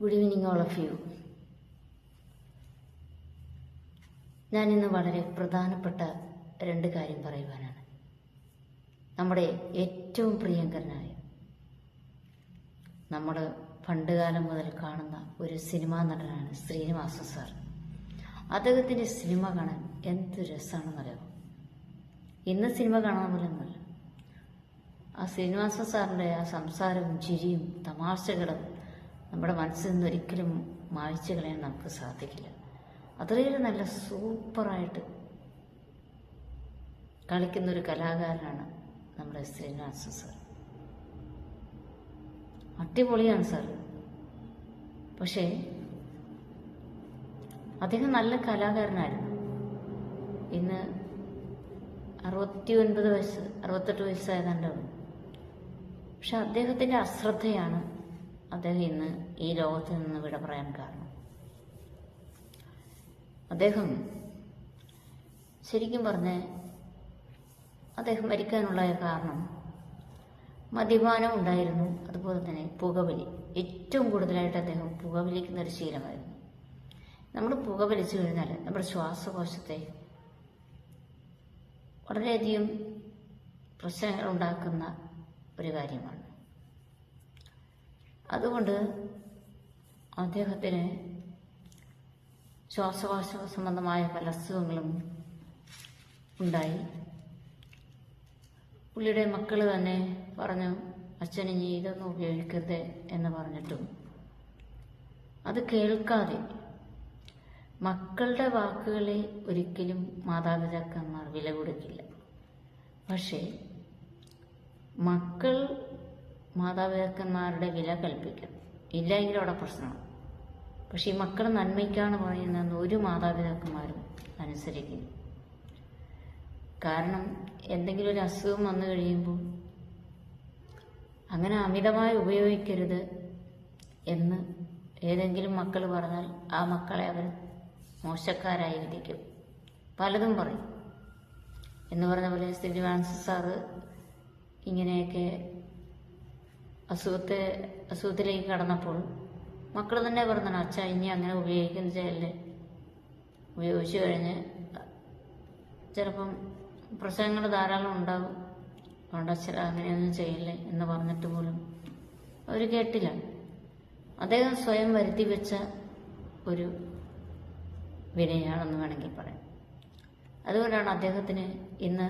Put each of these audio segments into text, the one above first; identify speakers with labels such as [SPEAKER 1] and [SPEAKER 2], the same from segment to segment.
[SPEAKER 1] Good evening all of you ഞാൻ ഇന്ന് വളരെ പ്രധാനപ്പെട്ട രണ്ട് കാര്യം പറയുവാനാണ്. നമ്മുടെ ഏറ്റവും പ്രിയങ്കരനായ നമ്മൾ പണ്ടുകാലം മുതൽ കാണുന്ന ഒരു സിനിമാ നടനാണ് ശ്രീനിവാസ സാർ. അദ്ദേഹത്തിന്റെ സിനിമ കാണാൻ എന്ത് രസമാണെന്നറിയാമോ ഇന്ന് സിനിമ കാണാമെന്നല്ല ആ ശ്രീനിവാസ സാറിന്റെ ആ സംസാരവും ചിരിയും തമാശകളും നമ്മുടെ മനസ്സിൽ നിന്ന് ഒരിക്കലും മായ്ച്ചു കളയാൻ നമുക്ക് സാധിക്കില്ല. അത്രയേറെ നല്ല സൂപ്പറായിട്ട് കളിക്കുന്ന ഒരു കലാകാരനാണ് നമ്മുടെ ശ്രീനിവാസ സാർ. അടിപൊളിയാണ് സാർ. പക്ഷേ അദ്ദേഹം നല്ല കലാകാരനായിരുന്നു. ഇന്ന് അറുപത്തി ഒൻപത് വയസ്സ് അറുപത്തെട്ട് വയസ്സായതാണ്ടാവും പക്ഷെ അദ്ദേഹത്തിന്റെ അശ്രദ്ധയാണ് അദ്ദേഹം ഇന്ന് ഈ ലോകത്ത് നിന്ന് വിട പറയാൻ കാരണം. അദ്ദേഹം ശരിക്കും പറഞ്ഞ് അദ്ദേഹം മരിക്കാനുള്ള കാരണം മദ്യപാനം ഉണ്ടായിരുന്നു. അതുപോലെ തന്നെ പുകവലി. ഏറ്റവും കൂടുതലായിട്ട് അദ്ദേഹം പുകവലിക്കുന്ന ഒരു ശീലമായിരുന്നു. നമ്മൾ പുകവലിച്ചു കഴിഞ്ഞാൽ നമ്മുടെ ശ്വാസകോശത്തെ വളരെയധികം പ്രശ്നങ്ങൾ ഉണ്ടാക്കുന്ന ഒരു കാര്യമാണ്. അതുകൊണ്ട് അദ്ദേഹത്തിന് ശ്വാസകോശ സംബന്ധമായ പല അസുഖങ്ങളും ഉണ്ടായി. പുള്ളിയുടെ മക്കൾ തന്നെ പറഞ്ഞു അച്ഛൻ ഇനി ഇതൊന്നും ഉപയോഗിക്കരുത് എന്ന് പറഞ്ഞിട്ടും. അത് കേൾക്കാതെ മക്കളുടെ വാക്കുകളെ ഒരിക്കലും മാതാപിതാക്കന്മാർ വില കൊടുക്കില്ല പക്ഷേ മക്കൾ മാതാപിതാക്കന്മാരുടെ വില കൽപ്പിക്കും. ഇല്ലെങ്കിൽ അവിടെ പ്രശ്നമാണ്. പക്ഷെ ഈ മക്കൾ നന്മയ്ക്കാണ് പറയുന്നതെന്ന് ഒരു മാതാപിതാക്കന്മാരും അനുസരിക്കുന്നു കാരണം എന്തെങ്കിലും ഒരു അസുഖം വന്നു കഴിയുമ്പോൾ അങ്ങനെ അമിതമായി ഉപയോഗിക്കരുത് എന്ന് ഏതെങ്കിലും മക്കൾ പറഞ്ഞാൽ ആ മക്കളെ അവർ മോശക്കാരായി വിധിക്കും. പലതും പറയും. എന്ന് പറഞ്ഞ പോലെ ശ്രീനിവാസ സാറ് ഇങ്ങനെയൊക്കെ അസുഖത്തെ അസുഖത്തിലേക്ക് കടന്നപ്പോൾ മക്കൾ തന്നെ പറഞ്ഞാണ് അച്ഛ ഇനി അങ്ങനെ ഉപയോഗിക്കുന്ന ചെയ്യല്ലേ ഉപയോഗിച്ചു കഴിഞ്ഞ് ചിലപ്പം പ്രശ്നങ്ങൾ ധാരാളം ഉണ്ടാകും. അതുകൊണ്ട് അച്ഛൻ അങ്ങനെയൊന്നും ചെയ്യില്ലേ എന്ന് പറഞ്ഞിട്ട് പോലും അവർ കേട്ടില്ല. അദ്ദേഹം സ്വയം വരുത്തി വെച്ച ഒരു വിനയാണെന്ന് വേണമെങ്കിൽ പറയാം. അതുകൊണ്ടാണ് അദ്ദേഹത്തിന് ഇന്ന്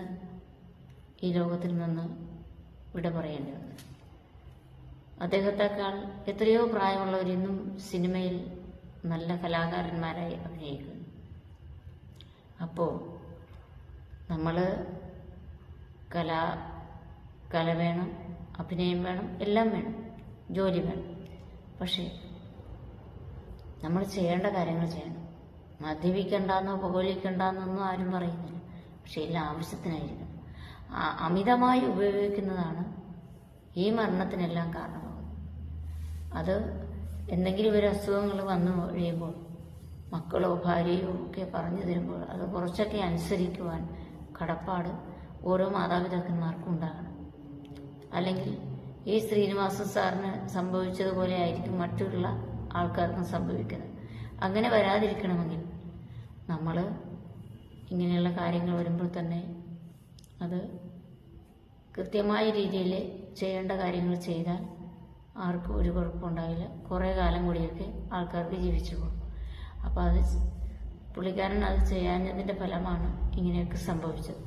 [SPEAKER 1] ഈ ലോകത്തിൽ നിന്ന് വിട പറയേണ്ടി വന്നത്. അദ്ദേഹത്തെക്കാൾ എത്രയോ പ്രായമുള്ളവർ ഇന്നും സിനിമയിൽ നല്ല കലാകാരന്മാരായി അഭിനയിക്കുന്നു. അപ്പോൾ നമ്മൾ കലാ കല വേണം അഭിനയം വേണം എല്ലാം വേണം ജോലി വേണം. പക്ഷേ നമ്മൾ ചെയ്യേണ്ട കാര്യങ്ങൾ ചെയ്യണം. മദ്യപിക്കണ്ടെന്നോ പുകവലിക്കണ്ടെന്നൊന്നും ആരും പറയുന്നില്ല. പക്ഷെ എല്ലാം ആവശ്യത്തിനായിരിക്കണം. അമിതമായി ഉപയോഗിക്കുന്നതാണ് ഈ മരണത്തിനെല്ലാം കാരണമാകുന്നത് അത് എന്തെങ്കിലും ഒരു അസുഖങ്ങൾ വന്നു കഴിയുമ്പോൾ മക്കളോ ഭാര്യയോ ഒക്കെ പറഞ്ഞു തരുമ്പോൾ അത് കുറച്ചൊക്കെ അനുസരിക്കുവാൻ കടപ്പാട് ഓരോ മാതാപിതാക്കന്മാർക്കും ഉണ്ടാകണം. അല്ലെങ്കിൽ ഈ ശ്രീനിവാസ സാറിന് സംഭവിച്ചതുപോലെ ആയിരിക്കും മറ്റുള്ള ആൾക്കാർക്കും സംഭവിക്കുന്നത്. അങ്ങനെ വരാതിരിക്കണമെങ്കിൽ നമ്മൾ ഇങ്ങനെയുള്ള കാര്യങ്ങൾ വരുമ്പോൾ തന്നെ അത് കൃത്യമായ രീതിയിൽ ചെയ്യേണ്ട കാര്യങ്ങൾ ചെയ്താൽ ആർക്കും ഒരു കുഴപ്പമുണ്ടാവില്ല കുറേ കാലം കൂടിയൊക്കെ ആൾക്കാർക്ക് ജീവിച്ചു പോകും. അപ്പോൾ അത് പുള്ളിക്കാരൻ അത് ചെയ്യാഞ്ഞതിന്റെ ഫലമാണ് ഇങ്ങനെയൊക്കെ സംഭവിച്ചത്.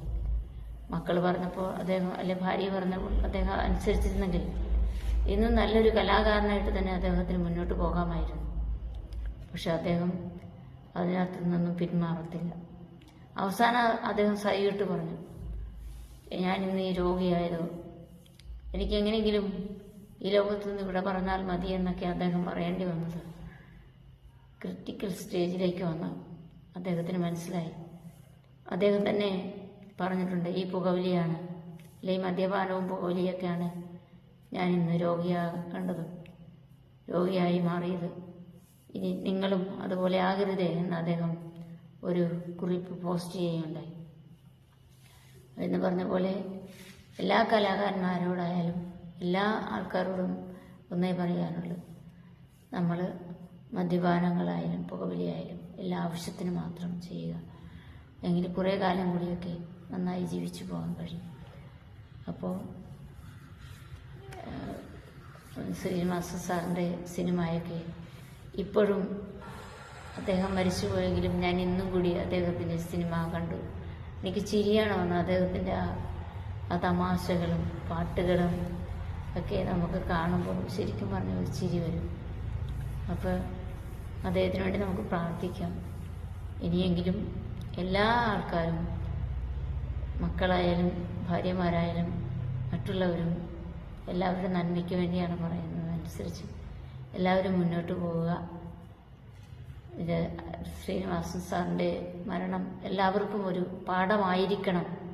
[SPEAKER 1] മക്കൾ പറഞ്ഞപ്പോൾ അദ്ദേഹം അല്ലെ ഭാര്യ പറഞ്ഞപ്പോൾ അദ്ദേഹം അനുസരിച്ചിരുന്നെങ്കിൽ ഇന്നും നല്ലൊരു കലാകാരനായിട്ട് തന്നെ അദ്ദേഹത്തിന് മുന്നോട്ട് പോകാമായിരുന്നു. പക്ഷെ അദ്ദേഹം അതിനകത്ത് നിന്നൊന്നും പിന്മാറത്തില്ല. അവസാനം അദ്ദേഹം സൈകിട്ട് പറഞ്ഞു ഞാൻ ഇന്ന് ഈ രോഗിയായതോ? എനിക്ക് എങ്ങനെയെങ്കിലും ഈ ലോകത്ത് നിന്ന് ഇവിടെ പറഞ്ഞാൽ മതി എന്നൊക്കെ അദ്ദേഹം പറയേണ്ടി വന്നത്. ക്രിട്ടിക്കൽ സ്റ്റേജിലേക്ക് വന്ന് അദ്ദേഹത്തിന് മനസ്സിലായി. അദ്ദേഹം തന്നെ പറഞ്ഞിട്ടുണ്ട് ഈ പുകവലിയാണ് അല്ലെ ഈ മദ്യപാനവും പുകവലിയൊക്കെയാണ് ഞാൻ ഇന്ന് രോഗിയാകേണ്ടത് രോഗിയായി മാറിയത്. ഇനി നിങ്ങളും അതുപോലെ ആകരുതേ എന്ന് അദ്ദേഹം ഒരു കുറിപ്പ് പോസ്റ്റ് ചെയ്യുകയുണ്ടായി. എന്ന് പറഞ്ഞ പോലെ എല്ലാ കലാകാരന്മാരോടായാലും എല്ലാ ആൾക്കാരോടും ഒന്നേ പറയാനുള്ളൂ. നമ്മൾ മദ്യപാനങ്ങളായാലും പുകവലിയായാലും എല്ലാ ആവശ്യത്തിനും മാത്രം ചെയ്യുക. എങ്കിൽ കുറേ കാലം കൂടിയൊക്കെ നന്നായി ജീവിച്ചു പോകാൻ കഴിയും. അപ്പോൾ ശ്രീനിവാസ സാറിന്റെ സിനിമയൊക്കെ ഇപ്പോഴും അദ്ദേഹം മരിച്ചുപോയെങ്കിലും ഞാൻ ഇന്നും കൂടി അദ്ദേഹത്തിന്റെ സിനിമ കണ്ടു. എനിക്ക് ചിരിയാണോ എന്ന് അദ്ദേഹത്തിന്റെ ആ തമാശകളും പാട്ടുകളും ഒക്കെ നമുക്ക് കാണുമ്പോൾ ശരിക്കും പറഞ്ഞ ഒരു ചിരി വരും. അപ്പോൾ അദ്ദേഹത്തിന് വേണ്ടി നമുക്ക് പ്രാർത്ഥിക്കാം. ഇനിയെങ്കിലും എല്ലാ ആൾക്കാരും മക്കളായാലും ഭാര്യമാരായാലും മറ്റുള്ളവരും എല്ലാവരുടെ നന്മയ്ക്ക് വേണ്ടിയാണ് പറയുന്നത്. അനുസരിച്ച് എല്ലാവരും മുന്നോട്ട് പോവുക. ഇത് ശ്രീനിവാസൻ സാറിന്റെ മരണം എല്ലാവർക്കും ഒരു പാഠമായിരിക്കണം.